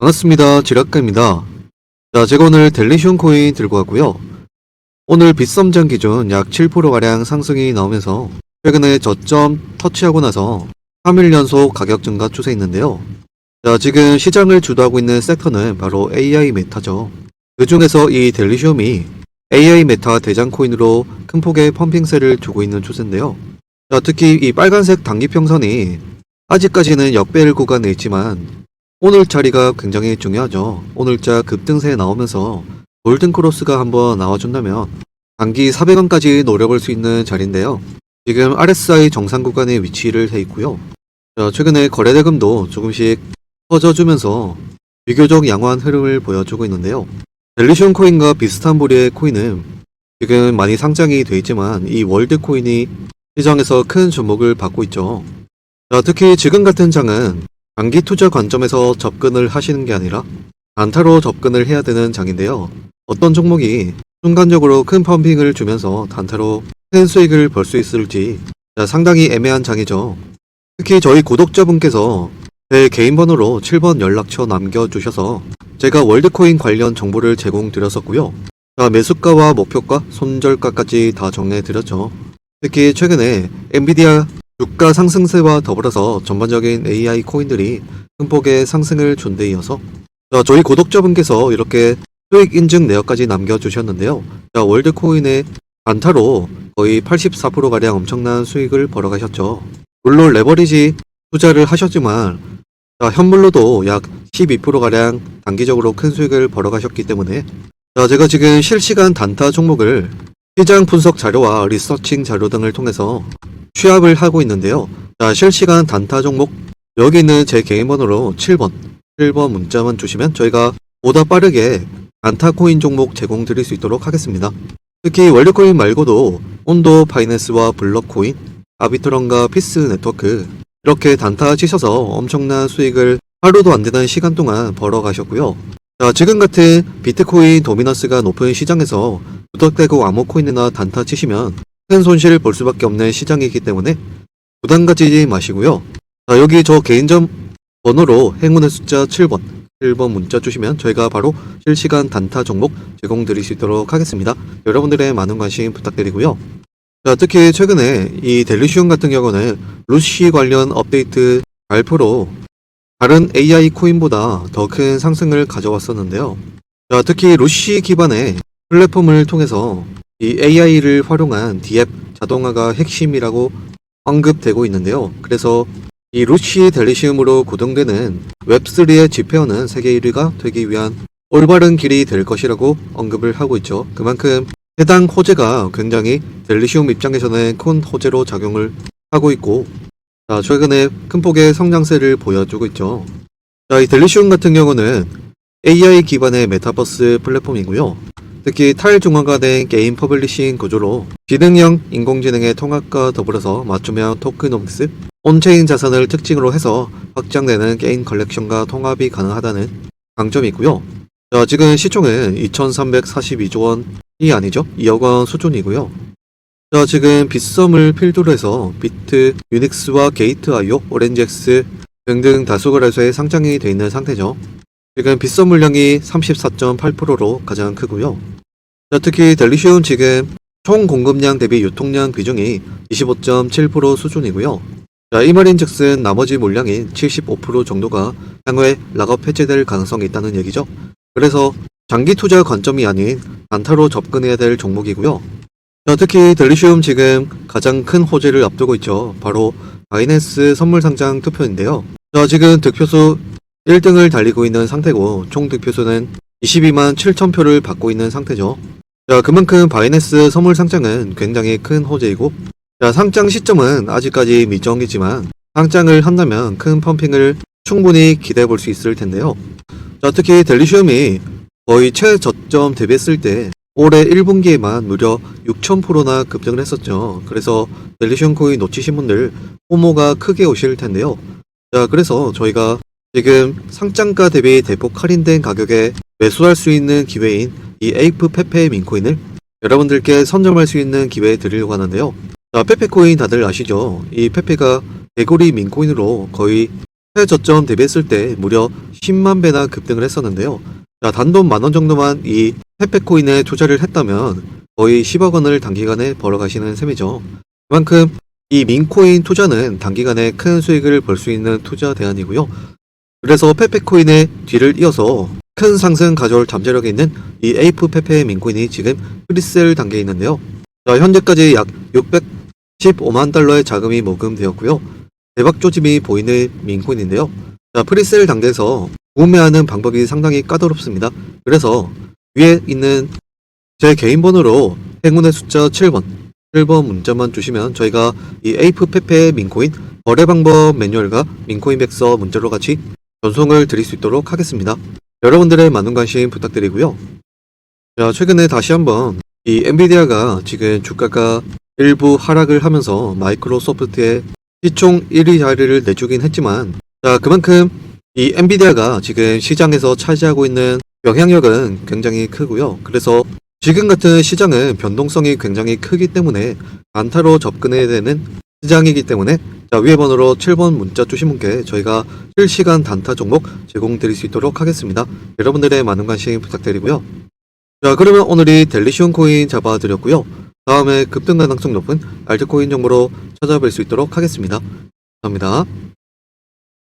반갑습니다. 지락가입니다. 자, 제가 오늘 델리숑 코인 들고 왔고요. 오늘 빗썸장 기준 약 7%가량 상승이 나오면서 최근에 저점 터치하고 나서 3일 연속 가격 증가 추세 있는데요. 자, 지금 시장을 주도하고 있는 섹터는 바로 AI 메타죠. 그 중에서 이 델리숑이 AI 메타 대장 코인으로 큰 폭의 펌핑세를 주고 있는 추세인데요. 자, 특히 이 빨간색 단기평선이 아직까지는 역배열 구간에 있지만 오늘 자리가 굉장히 중요하죠. 오늘자 급등세 나오면서 골든크로스가 한번 나와준다면 단기 400원까지 노려볼 수 있는 자리인데요. 지금 RSI 정상 구간에 위치를 해 있고요. 자, 최근에 거래대금도 조금씩 퍼져주면서 비교적 양호한 흐름을 보여주고 있는데요. 델리션 코인과 비슷한 부류의 코인은 지금 많이 상장이 돼 있지만 이 월드 코인이 시장에서 큰 주목을 받고 있죠. 자, 특히 지금 같은 장은 장기 투자 관점에서 접근을 하시는 게 아니라 단타로 접근을 해야 되는 장인데요. 어떤 종목이 순간적으로 큰 펌핑을 주면서 단타로 큰 수익을 벌 수 있을지 자, 상당히 애매한 장이죠. 특히 저희 구독자분께서 제 개인 번호로 7번 연락처 남겨주셔서 제가 월드코인 관련 정보를 제공드렸었고요. 자, 매수가와 목표가, 손절가까지 다 정리해드렸죠. 특히 최근에 엔비디아 주가 상승세와 더불어서 전반적인 AI 코인들이 큰 폭의 상승을 준 데 이어서 자, 저희 구독자분께서 이렇게 수익 인증 내역까지 남겨주셨는데요. 자, 월드코인의 단타로 거의 84%가량 엄청난 수익을 벌어가셨죠. 물론 레버리지 투자를 하셨지만 자, 현물로도 약 12%가량 단기적으로 큰 수익을 벌어가셨기 때문에 자, 제가 지금 실시간 단타 종목을 시장 분석 자료와 리서칭 자료 등을 통해서 취합을 하고 있는데요. 자, 실시간 단타 종목 여기 있는 제 개인 번호로 7번 7번 문자만 주시면 저희가 보다 빠르게 단타 코인 종목 제공 드릴 수 있도록 하겠습니다. 특히 월드코인 말고도 온도 파이낸스와 블럭코인, 아비트런과 피스 네트워크 이렇게 단타 치셔서 엄청난 수익을 하루도 안 되는 시간 동안 벌어가셨고요. 자, 지금 같은 비트코인 도미너스가 높은 시장에서 부탁되고 암호코인이나 단타 치시면 큰 손실을 볼 수밖에 없는 시장이기 때문에 부담 가지지 마시고요. 자, 여기 저 개인점 번호로 행운의 숫자 7번, 7번 문자 주시면 저희가 바로 실시간 단타 종목 제공 드릴 수 있도록 하겠습니다. 여러분들의 많은 관심 부탁드리고요. 자, 특히 최근에 이 델리시움 같은 경우는 루시 관련 업데이트 발표로 다른 AI 코인보다 더 큰 상승을 가져왔었는데요. 자, 특히 루시 기반의 플랫폼을 통해서 이 AI를 활용한 디앱 자동화가 핵심이라고 언급되고 있는데요. 그래서 이 루시 델리시움으로 구동되는 웹3의 지폐어는 세계 1위가 되기 위한 올바른 길이 될 것이라고 언급을 하고 있죠. 그만큼 해당 호재가 굉장히 델리시움 입장에서는 큰 호재로 작용을 하고 있고 자, 최근에 큰 폭의 성장세를 보여주고 있죠. 자, 이 델리시움 같은 경우는 AI 기반의 메타버스 플랫폼이고요. 특히 탈중앙화된 게임 퍼블리싱 구조로 지능형 인공지능의 통합과 더불어서 맞춤형 토크노믹스, 온체인 자산을 특징으로 해서 확장되는 게임 컬렉션과 통합이 가능하다는 강점이 있고요. 자, 지금 시총은 2,342조 원이 아니죠. 2억 원 수준이고요. 자, 지금 빗썸을 필두로 해서 비트, 유닉스와 게이트 아이오, 오렌지엑스 등등 다수 거래소에 상장이 되어 있는 상태죠. 지금 빗썸 물량이 34.8%로 가장 크고요. 자, 특히 델리시움 지금 총 공급량 대비 유통량 비중이 25.7% 수준이고요. 자, 이 말인 즉슨 나머지 물량인 75% 정도가 향후에 락업 해제될 가능성이 있다는 얘기죠. 그래서 장기 투자 관점이 아닌 단타로 접근해야 될 종목이고요. 자, 특히 델리시움 지금 가장 큰 호재를 앞두고 있죠. 바로 바이낸스 선물 상장 투표인데요. 자, 지금 득표수 1등을 달리고 있는 상태고 총 득표수는 22만 7천 표를 받고 있는 상태죠. 자, 그만큼 바이낸스 선물 상장은 굉장히 큰 호재이고 자, 상장 시점은 아직까지 미정이지만 상장을 한다면 큰 펌핑을 충분히 기대해 볼 수 있을 텐데요. 자, 특히 델리시움이 거의 최저점 대비했을 때 올해 1분기에만 무려 6,000%나 급등을 했었죠. 그래서 델리시움 코인 놓치신 분들 호모가 크게 오실 텐데요. 자, 그래서 저희가 지금 상장가 대비 대폭 할인된 가격에 매수할 수 있는 기회인 이 에이프 페페 민코인을 여러분들께 선점할 수 있는 기회 드리려고 하는데요. 자, 페페코인 다들 아시죠? 이 페페가 개구리 민코인으로 거의 최저점 대비했을 때 무려 10만 배나 급등을 했었는데요. 자, 단돈 만원 정도만 이 페페코인에 투자를 했다면 거의 10억 원을 단기간에 벌어가시는 셈이죠. 그만큼 이 민코인 투자는 단기간에 큰 수익을 벌 수 있는 투자 대안이고요. 그래서 페페코인의 뒤를 이어서 큰 상승 가져올 잠재력이 있는 이 에이프 페페 민코인이 지금 프리셀 단계에 있는데요. 자, 현재까지 약 615만 달러의 자금이 모금되었고요. 대박 조짐이 보이는 민코인인데요. 자, 프리셀 단계에서 구매하는 방법이 상당히 까다롭습니다. 그래서 위에 있는 제 개인 번호로 행운의 숫자 7번, 7번 문자만 주시면 저희가 이 에이프 페페 민코인 거래 방법 매뉴얼과 민코인 백서 문자로 같이 전송을 드릴 수 있도록 하겠습니다. 여러분들의 많은 관심 부탁드리고요. 자, 최근에 다시 한번 이 엔비디아가 지금 주가가 일부 하락을 하면서 마이크로소프트의 시총 1위 자리를 내주긴 했지만 자, 그만큼 이 엔비디아가 지금 시장에서 차지하고 있는 영향력은 굉장히 크고요. 그래서 지금 같은 시장은 변동성이 굉장히 크기 때문에 단타로 접근해야 되는 시장이기 때문에 자, 위에 번호로 7번 문자 주신 분께 저희가 실시간 단타 종목 제공드릴 수 있도록 하겠습니다. 여러분들의 많은 관심 부탁드리고요. 자, 그러면 오늘이 델리시온 코인 잡아드렸고요. 다음에 급등 가능성 높은 알트코인 정보로 찾아뵐 수 있도록 하겠습니다. 감사합니다.